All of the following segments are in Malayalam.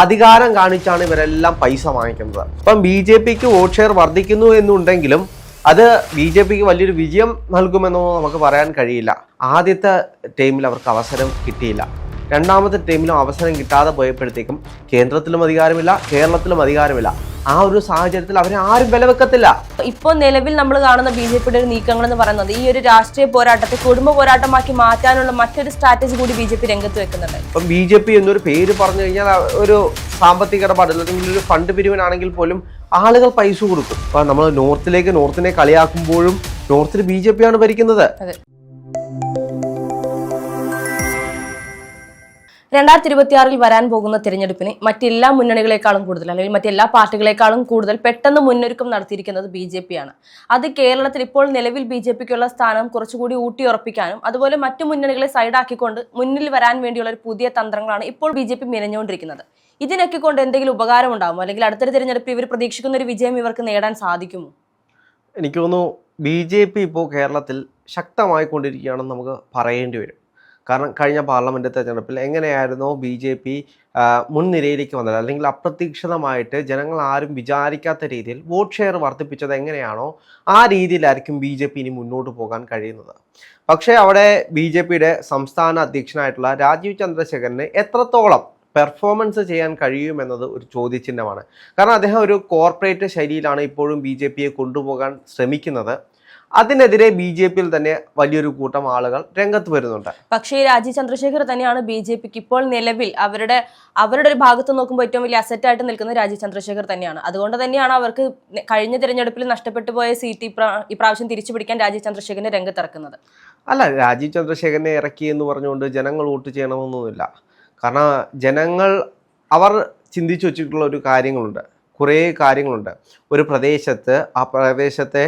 അധികാരം കാണിച്ചാണ് ഇവരെല്ലാം പൈസ വാങ്ങിക്കുന്നത്. ഇപ്പം ബി ജെ പിക്ക് വോട്ട് ഷെയർ വർദ്ധിക്കുന്നു എന്നുണ്ടെങ്കിലും അത് ബി ജെ പിക്ക് വലിയൊരു വിജയം നൽകുമെന്നൊന്നും നമുക്ക് പറയാൻ കഴിയില്ല. ആദ്യത്തെ ടൈമിൽ അവർക്ക് അവസരം കിട്ടിയില്ല. രണ്ടാമത്തെ ടീമിലും അവസരം കിട്ടാതെ പോയപ്പോഴത്തേക്കും കേന്ദ്രത്തിലും അധികാരമില്ല കേരളത്തിലും അധികാരമില്ല. ആ ഒരു സാഹചര്യത്തിൽ അവരെ ആരും വില വെക്കത്തില്ല ഇപ്പോൾ നിലവിൽ നമ്മൾ കാണുന്ന ബി ജെ പിയുടെ ഒരു നീക്കങ്ങൾ എന്ന് പറയുന്നത് ഈ ഒരു രാഷ്ട്രീയ പോരാട്ടത്തെ കുടുംബ പോരാട്ടമാക്കി മാറ്റാനുള്ള മറ്റൊരു സ്ട്രാറ്റജി കൂടി ബി ജെ പി രംഗത്ത് വെക്കുന്നുണ്ട്. ഇപ്പം ബി ജെ പി എന്നൊരു പേര് പറഞ്ഞു കഴിഞ്ഞാൽ ഒരു സാമ്പത്തിക ഇടപാട് അല്ലെങ്കിൽ ഒരു ഫണ്ട് പിരിവിനാണെങ്കിൽ പോലും ആളുകൾ പൈസ കൊടുക്കും. നമ്മൾ നോർത്തിലേക്ക് നോർത്തിനെ കളിയാക്കുമ്പോഴും നോർത്തിൽ ബി ജെ പി ആണ് ഭരിക്കുന്നത്. രണ്ടായിരത്തി ഇരുപത്തിയാറിൽ വരാൻ പോകുന്ന തിരഞ്ഞെടുപ്പിന് മറ്റെല്ലാ മുന്നണികളെക്കാളും കൂടുതൽ അല്ലെങ്കിൽ മറ്റെല്ലാ പാർട്ടികളെക്കാളും കൂടുതൽ പെട്ടെന്ന് മുന്നൊരുക്കം നടത്തിയിരിക്കുന്നത് ബി ജെ പി ആണ് അത് കേരളത്തിൽ ഇപ്പോൾ നിലവിൽ ബി ജെ പിക്കുള്ള സ്ഥാനം കുറച്ചുകൂടി ഊട്ടിയുറപ്പിക്കാനും അതുപോലെ മറ്റു മുന്നണികളെ സൈഡാക്കിക്കൊണ്ട് മുന്നിൽ വരാൻ വേണ്ടിയുള്ള ഒരു പുതിയ തന്ത്രങ്ങളാണ് ഇപ്പോൾ ബി ജെ പി മെനഞ്ഞുകൊണ്ടിരിക്കുന്നത്. ഇതിനൊക്കെ കൊണ്ട് എന്തെങ്കിലും ഉപകാരം ഉണ്ടാകുമോ അല്ലെങ്കിൽ അടുത്തൊരു തിരഞ്ഞെടുപ്പിൽ ഇവർ പ്രതീക്ഷിക്കുന്ന ഒരു വിജയം ഇവർക്ക് നേടാൻ സാധിക്കുമോ? എനിക്ക് തോന്നുന്നു ബി ജെ പി ഇപ്പോൾ കേരളത്തിൽ ശക്തമായിക്കൊണ്ടിരിക്കുകയാണെന്ന് നമുക്ക് പറയേണ്ടി വരും. കാരണം കഴിഞ്ഞ പാർലമെന്റ് തെരഞ്ഞെടുപ്പിൽ എങ്ങനെയായിരുന്നോ ബി ജെ പി മുൻനിരയിലേക്ക് വന്നത്? അല്ലെങ്കിൽ അപ്രതീക്ഷിതമായിട്ട് ജനങ്ങൾ ആരും വിചാരിക്കാത്ത രീതിയിൽ വോട്ട് ഷെയർ വർദ്ധിപ്പിച്ചത് എങ്ങനെയാണോ ആ രീതിയിലായിരിക്കും ബി ജെ പി ഇനി മുന്നോട്ട് പോകാൻ കഴിയുന്നത്. പക്ഷേ അവിടെ ബി ജെ പിയുടെ സംസ്ഥാന അധ്യക്ഷനായിട്ടുള്ള രാജീവ് ചന്ദ്രശേഖരന് എത്രത്തോളം പെർഫോമൻസ് ചെയ്യാൻ കഴിയുമെന്നത് ഒരു ചോദ്യചിഹ്നമാണ്. കാരണം അദ്ദേഹം ഒരു കോർപ്പറേറ്റ് ശൈലിയിലാണ് ഇപ്പോഴും ബി ജെ പിയെ കൊണ്ടുപോകാൻ ശ്രമിക്കുന്നത്. അതിനെതിരെ ബി ജെ പിയിൽ തന്നെ വലിയൊരു കൂട്ടം ആളുകൾ രംഗത്ത് വരുന്നുണ്ട്. പക്ഷേ രാജി ചന്ദ്രശേഖർ തന്നെയാണ് ബി ജെ പിക്ക് ഇപ്പോൾ നിലവിൽ അവരുടെ അവരുടെ ഒരു ഭാഗത്ത് നോക്കുമ്പോൾ ഏറ്റവും വലിയ അസറ്റ് ആയിട്ട് നിൽക്കുന്നത് രാജി ചന്ദ്രശേഖർ തന്നെയാണ്. അതുകൊണ്ട് തന്നെയാണ് അവർക്ക് കഴിഞ്ഞ തിരഞ്ഞെടുപ്പിൽ നഷ്ടപ്പെട്ടു പോയ സീറ്റ് ഇപ്രാ- ഇപ്രാവശ്യം തിരിച്ചു പിടിക്കാൻ രാജി ചന്ദ്രശേഖരനെ രംഗത്തിറക്കുന്നത്. അല്ല രാജീവ് ചന്ദ്രശേഖരനെ ഇറക്കി എന്ന് പറഞ്ഞുകൊണ്ട് ജനങ്ങൾ വോട്ട് ചെയ്യണമെന്നൊന്നുമില്ല. കാരണം ജനങ്ങൾ അവർ ചിന്തിച്ചു വെച്ചിട്ടുള്ള ഒരു കാര്യങ്ങളുണ്ട്. കുറേ കാര്യങ്ങളുണ്ട്. ഒരു പ്രദേശത്ത് ആ പ്രദേശത്തെ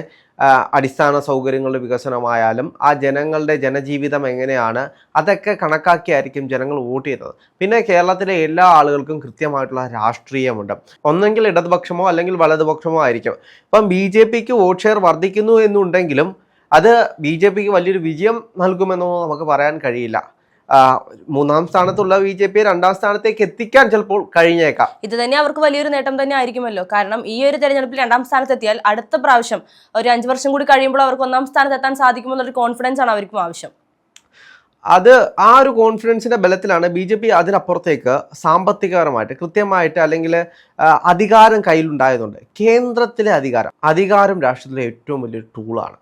അടിസ്ഥാന സൗകര്യങ്ങളുടെ വികസനമായാലും ആ ജനങ്ങളുടെ ജനജീവിതം എങ്ങനെയാണ് അതൊക്കെ കണക്കാക്കിയായിരിക്കും ജനങ്ങൾ വോട്ട് ചെയ്തത്. പിന്നെ കേരളത്തിലെ എല്ലാ ആളുകൾക്കും കൃത്യമായിട്ടുള്ള രാഷ്ട്രീയമുണ്ട്. ഒന്നെങ്കിൽ ഇടതുപക്ഷമോ അല്ലെങ്കിൽ വലതുപക്ഷമോ ആയിരിക്കും. ഇപ്പം ബി ജെ പിക്ക് വോട്ട് ഷെയർ വർദ്ധിക്കുന്നു എന്നുണ്ടെങ്കിലും അത് ബി ജെ പിക്ക് വലിയൊരു വിജയം നൽകുമെന്നോ നമുക്ക് പറയാൻ കഴിയില്ല. മൂന്നാം സ്ഥാനത്തുള്ള ബി ജെ പി രണ്ടാം സ്ഥാനത്തേക്ക് എത്തിക്കാൻ ചിലപ്പോൾ കഴിഞ്ഞേക്കാം. ഇത് തന്നെ അവർക്ക് വലിയൊരു നേട്ടം തന്നെ ആയിരിക്കുമല്ലോ. കാരണം ഈ ഒരു തെരഞ്ഞെടുപ്പിൽ രണ്ടാം സ്ഥാനത്തെത്തിയാൽ അടുത്ത പ്രാവശ്യം ഒരു അഞ്ചു വർഷം കൂടി കഴിയുമ്പോൾ അവർക്ക് ഒന്നാം സ്ഥാനത്ത് എത്താൻ സാധിക്കുമെന്നൊരു കോൺഫിഡൻസ് ആണ് അവർക്കും ആവശ്യം. അത് ആ ഒരു കോൺഫിഡൻസിന്റെ ബലത്തിലാണ് ബി ജെ പി അതിനപ്പുറത്തേക്ക് സാമ്പത്തികപരമായിട്ട് കൃത്യമായിട്ട് അല്ലെങ്കിൽ അധികാരം കയ്യിലുണ്ടായതുകൊണ്ട് കേന്ദ്രത്തിലെ അധികാരം അധികാരം രാഷ്ട്രത്തിലെ ഏറ്റവും വലിയൊരു ടൂളാണ്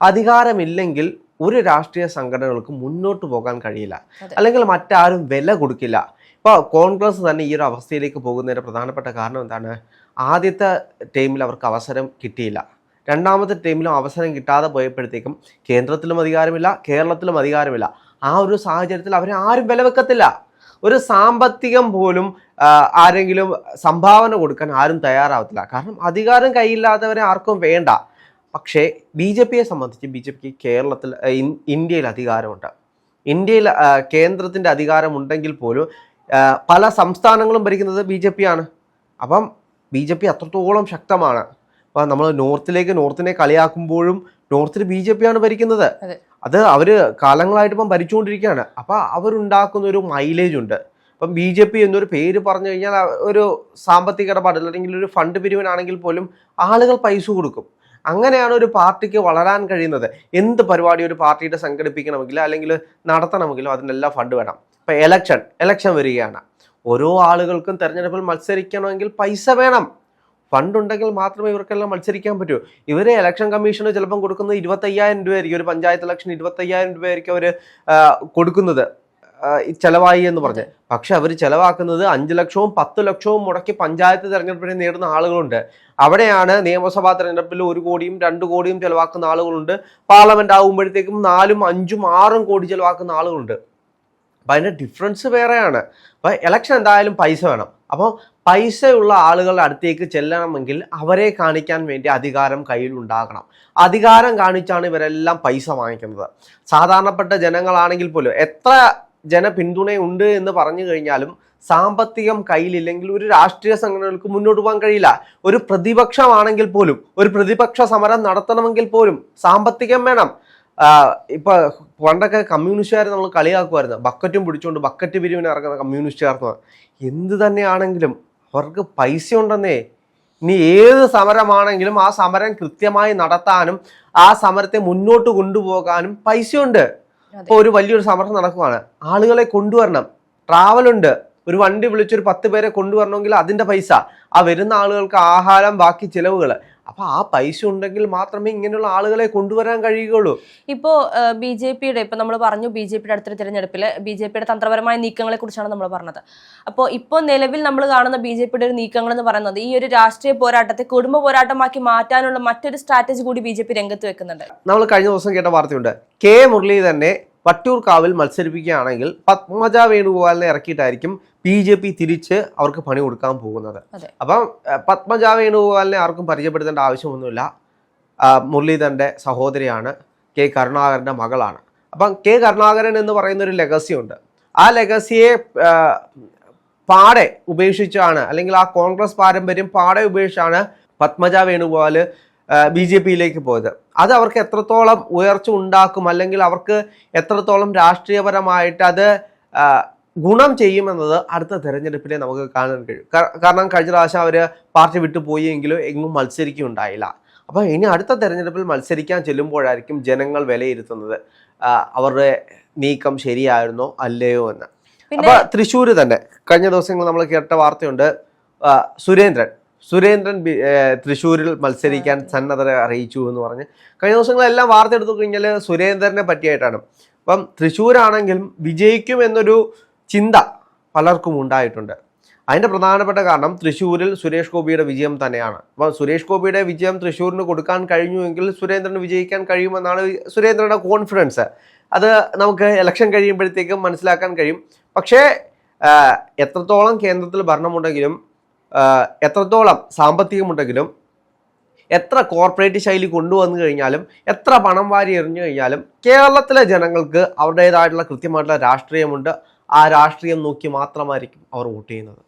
അധികാരമില്ലെങ്കിൽ ഒരു രാഷ്ട്രീയ സംഘടനകൾക്ക് മുന്നോട്ട് പോകാൻ കഴിയില്ല. അല്ലെങ്കിൽ മറ്റാരും വില കൊടുക്കില്ല. ഇപ്പോൾ കോൺഗ്രസ് തന്നെ ഈ ഒരു അവസ്ഥയിലേക്ക് പോകുന്നതിന്റെ പ്രധാനപ്പെട്ട കാരണം എന്താണ്? ആദ്യത്തെ ടൈമിൽ അവർക്ക് അവസരം കിട്ടിയില്ല. രണ്ടാമത്തെ ടൈമിലും അവസരം കിട്ടാതെ പോയപ്പോഴത്തേക്കും കേന്ദ്രത്തിലും അധികാരമില്ല കേരളത്തിലും അധികാരമില്ല. ആ ഒരു സാഹചര്യത്തിൽ അവരെ ആരും വില വെക്കത്തില്ല. ഒരു സാമ്പത്തികം പോലും ആരെങ്കിലും സംഭാവന കൊടുക്കാൻ ആരും തയ്യാറാവത്തില്ല. കാരണം അധികാരം കയ്യില്ലാത്തവരെ ആർക്കും വേണ്ട. പക്ഷേ ബി ജെ പിയെ സംബന്ധിച്ച് ബി ജെ പിക്ക് കേരളത്തിൽ ഇന്ത്യയിൽ അധികാരമുണ്ട്. ഇന്ത്യയിൽ കേന്ദ്രത്തിന്റെ അധികാരമുണ്ടെങ്കിൽ പോലും പല സംസ്ഥാനങ്ങളും ഭരിക്കുന്നത് ബി ജെ പി ആണ് അപ്പം ബി ജെ പി അത്രത്തോളം ശക്തമാണ്. അപ്പം നമ്മൾ നോർത്തിലേക്ക് നോർത്തിനെ കളിയാക്കുമ്പോഴും നോർത്തിൽ ബി ജെ പി ആണ് ഭരിക്കുന്നത്. അത്. അവർ കാലങ്ങളായിട്ട് ഇപ്പം ഭരിച്ചുകൊണ്ടിരിക്കുകയാണ്. അപ്പം അവരുണ്ടാക്കുന്ന ഒരു മൈലേജ് ഉണ്ട്. ഇപ്പം ബി ജെ പി എന്നൊരു പേര് പറഞ്ഞു കഴിഞ്ഞാൽ ഒരു സാമ്പത്തിക ഇടപാട് അല്ലെങ്കിൽ ഒരു ഫണ്ട് പിരിവിനാണെങ്കിൽ പോലും ആളുകൾ പൈസ കൊടുക്കും. അങ്ങനെയാണ് ഒരു പാർട്ടിക്ക് വളരാൻ കഴിയുന്നത്. എന്ത് പരിപാടി ഒരു പാർട്ടിയുടെ സംഘടിപ്പിക്കണമെങ്കിലും അല്ലെങ്കിൽ നടത്തണമെങ്കിലും അതിനെല്ലാം ഫണ്ട് വേണം. ഇപ്പം എലക്ഷൻ എലക്ഷൻ വരികയാണ്. ഓരോ ആളുകൾക്കും തെരഞ്ഞെടുപ്പിൽ മത്സരിക്കണമെങ്കിൽ പൈസ വേണം. ഫണ്ട് ഉണ്ടെങ്കിൽ മാത്രമേ ഇവർക്കെല്ലാം മത്സരിക്കാൻ പറ്റൂ. ഇവരെ ഇലക്ഷൻ കമ്മീഷന് ചിലപ്പം കൊടുക്കുന്നത് ഇരുപത്തയ്യായിരം രൂപയായിരിക്കും. ഒരു പഞ്ചായത്ത് ഇലക്ഷൻ ഇരുപത്തയ്യായിരം രൂപയായിരിക്കും അവർ കൊടുക്കുന്നത്. ചെലവായി എന്ന് പറഞ്ഞ്. പക്ഷെ അവർ ചെലവാക്കുന്നത് അഞ്ച് ലക്ഷവും പത്ത് ലക്ഷവും മുടക്കി പഞ്ചായത്ത് തെരഞ്ഞെടുപ്പിനെ നേടുന്ന ആളുകളുണ്ട്. അവിടെയാണ് നിയമസഭാ തെരഞ്ഞെടുപ്പിൽ ഒരു കോടിയും രണ്ട് കോടിയും ചെലവാക്കുന്ന ആളുകളുണ്ട്. പാർലമെന്റ് ആകുമ്പോഴത്തേക്കും നാലും അഞ്ചും ആറും കോടി ചെലവാക്കുന്ന ആളുകളുണ്ട്. അപ്പം അതിന്റെ ഡിഫറൻസ് വേറെയാണ്. അപ്പം ഇലക്ഷൻ എന്തായാലും പൈസ വേണം. അപ്പോൾ പൈസയുള്ള ആളുകളുടെ അടുത്തേക്ക് ചെല്ലണമെങ്കിൽ അവരെ കാണിക്കാൻ വേണ്ടി അധികാരം കയ്യിൽ ഉണ്ടാകണം അധികാരം കാണിച്ചാണ് ഇവരെല്ലാം പൈസ വാങ്ങിക്കുന്നത്. സാധാരണപ്പെട്ട ജനങ്ങളാണെങ്കിൽ പോലും എത്ര ജനപിന്തുണയുണ്ട് എന്ന് പറഞ്ഞു കഴിഞ്ഞാലും സാമ്പത്തികം കയ്യിലില്ലെങ്കിൽ ഒരു രാഷ്ട്രീയ സംഘടനകൾക്ക് മുന്നോട്ട് പോകാൻ കഴിയില്ല. ഒരു പ്രതിപക്ഷമാണെങ്കിൽ പോലും ഒരു പ്രതിപക്ഷ സമരം നടത്തണമെങ്കിൽ പോലും സാമ്പത്തികം വേണം. ഇപ്പൊ പണ്ടൊക്കെ കമ്മ്യൂണിസ്റ്റുകാരെ നമ്മൾ കളിയാക്കുമായിരുന്നു. ബക്കറ്റും പിടിച്ചുകൊണ്ട് ബക്കറ്റ് പിരിവിന് ഇറങ്ങുന്ന കമ്മ്യൂണിസ്റ്റുകാർക്ക്. എന്ത് തന്നെയാണെങ്കിലും അവർക്ക് പൈസ ഉണ്ടെന്നേ. ഇനി ഏത് സമരമാണെങ്കിലും ആ സമരം കൃത്യമായി നടത്താനും ആ സമരത്തെ മുന്നോട്ട് കൊണ്ടുപോകാനും പൈസയുണ്ട്. ഇപ്പോൾ ഒരു വലിയൊരു സമരം നടക്കുവാണ്. ആളുകളെ കൊണ്ടുവരണം. ട്രാവൽ ഉണ്ട്. ഒരു വണ്ടി വിളിച്ചൊരു പത്ത് പേരെ കൊണ്ടുവരണമെങ്കിൽ അതിന്റെ പൈസ. ആ വരുന്ന ആളുകൾക്ക് ആഹാരം ബാക്കി ചിലവുകൾ അപ്പൊ ആ പൈസ ഉണ്ടെങ്കിൽ മാത്രമേ ഇങ്ങനെയുള്ള ആളുകളെ കൊണ്ടുവരാൻ കഴിയുകയുള്ളൂ. ഇപ്പോ ബി ജെ പിയുടെ ഇപ്പൊ നമ്മൾ പറഞ്ഞു ബി ജെ പിയുടെ അടുത്തൊരു തിരഞ്ഞെടുപ്പിൽ ബി ജെ പിയുടെ തന്ത്രപരമായ നീക്കങ്ങളെ കുറിച്ചാണ് നമ്മൾ പറഞ്ഞത്. അപ്പോൾ ഇപ്പോ നിലവിൽ നമ്മൾ കാണുന്ന ബി ജെ പിയുടെ ഒരു നീക്കങ്ങൾ എന്ന് പറയുന്നത് ഈ ഒരു രാഷ്ട്രീയ പോരാട്ടത്തെ കുടുംബ പോരാട്ടമാക്കി മാറ്റാനുള്ള മറ്റൊരു സ്ട്രാറ്റജി കൂടി ബി ജെ പി രംഗത്ത് വെക്കുന്നുണ്ട്. നമ്മൾ കഴിഞ്ഞ ദിവസം കേട്ട വാർത്തയുണ്ട്. കെ മുരളി തന്നെ വട്ടിയൂർക്കാവിൽ മത്സരിപ്പിക്കുകയാണെങ്കിൽ പത്മജ വേണുഗോപാലിനെ ഇറക്കിയിട്ടായിരിക്കും ബി ജെ പി തിരിച്ച് അവർക്ക് പണി കൊടുക്കാൻ പോകുന്നത്. അപ്പം പത്മജ വേണുഗോപാലിനെ ആർക്കും പരിചയപ്പെടുത്തേണ്ട ആവശ്യമൊന്നുമില്ല. മുരളീധരന്റെ സഹോദരിയാണ് കെ കരുണാകരന്റെ മകളാണ്. അപ്പം കെ കരുണാകരൻ എന്ന് പറയുന്ന ഒരു ലെഗസി ഉണ്ട് ആ ലെഗസിയെ പാടെ ഉപേക്ഷിച്ചാണ് അല്ലെങ്കിൽ ആ കോൺഗ്രസ് പാരമ്പര്യം പാടെ ഉപേക്ഷിച്ചാണ് പത്മജ വേണുഗോപാൽ ബി ജെ പിയിലേക്ക് പോയത്. അത് അവർക്ക് എത്രത്തോളം ഉയർച്ച ഉണ്ടാക്കും അല്ലെങ്കിൽ അവർക്ക് എത്രത്തോളം രാഷ്ട്രീയപരമായിട്ട് അത് ഗുണം ചെയ്യുമെന്നത് അടുത്ത തിരഞ്ഞെടുപ്പിലെ നമുക്ക് കാണാൻ കഴിയും. കാരണം കഴിഞ്ഞ പ്രാവശ്യം അവർ പാർട്ടി വിട്ടു പോയെങ്കിലും എങ്ങും മത്സരിക്കുകയുണ്ടായില്ല. അപ്പോൾ ഇനി അടുത്ത തെരഞ്ഞെടുപ്പിൽ മത്സരിക്കാൻ ചെല്ലുമ്പോഴായിരിക്കും ജനങ്ങൾ വിലയിരുത്തുന്നത്. അവരുടെ നീക്കം ശരിയായിരുന്നോ അല്ലയോ എന്ന്. അപ്പോൾ തൃശ്ശൂർ തന്നെ. കഴിഞ്ഞ ദിവസങ്ങൾ നമ്മൾ കേട്ട വാർത്തയുണ്ട്. സുരേന്ദ്രൻ സുരേന്ദ്രൻ തൃശ്ശൂരിൽ മത്സരിക്കാൻ സന്നദ്ധത അറിയിച്ചു എന്ന് പറഞ്ഞ് കഴിഞ്ഞ ദിവസങ്ങളെല്ലാം വാർത്ത എടുത്തു കഴിഞ്ഞാൽ സുരേന്ദ്രനെ പറ്റിയായിട്ടാണ്. അപ്പം തൃശ്ശൂരാണെങ്കിലും വിജയിക്കും എന്നൊരു ചിന്ത പലർക്കും ഉണ്ടായിട്ടുണ്ട്. അതിന്റെ പ്രധാനപ്പെട്ട കാരണം തൃശ്ശൂരിൽ സുരേഷ് ഗോപിയുടെ വിജയം തന്നെയാണ്. അപ്പോൾ സുരേഷ് ഗോപിയുടെ വിജയം തൃശ്ശൂരിന് കൊടുക്കാൻ കഴിഞ്ഞുവെങ്കിൽ സുരേന്ദ്രന് വിജയിക്കാൻ കഴിയുമെന്നാണ് സുരേന്ദ്രന്റെ കോൺഫിഡൻസ് അത് നമുക്ക് ഇലക്ഷൻ കഴിയുമ്പോഴത്തേക്കും മനസ്സിലാക്കാൻ കഴിയും. പക്ഷേ എത്രത്തോളം കേന്ദ്രത്തിൽ ഭരണമുണ്ടെങ്കിലും എത്രത്തോളം സാമ്പത്തികമുണ്ടെങ്കിലും എത്ര കോർപ്പറേറ്റ് ശൈലി കൊണ്ടുവന്നു കഴിഞ്ഞാലും എത്ര പണം വാരി എറിഞ്ഞു കഴിഞ്ഞാലും കേരളത്തിലെ ജനങ്ങൾക്ക് അവരുടേതായിട്ടുള്ള കൃത്യമായിട്ടുള്ള രാഷ്ട്രീയമുണ്ട്. ആ രാഷ്ട്രീയം നോക്കി മാത്രമായിരിക്കും അവർ വോട്ട് ചെയ്യുന്നത്.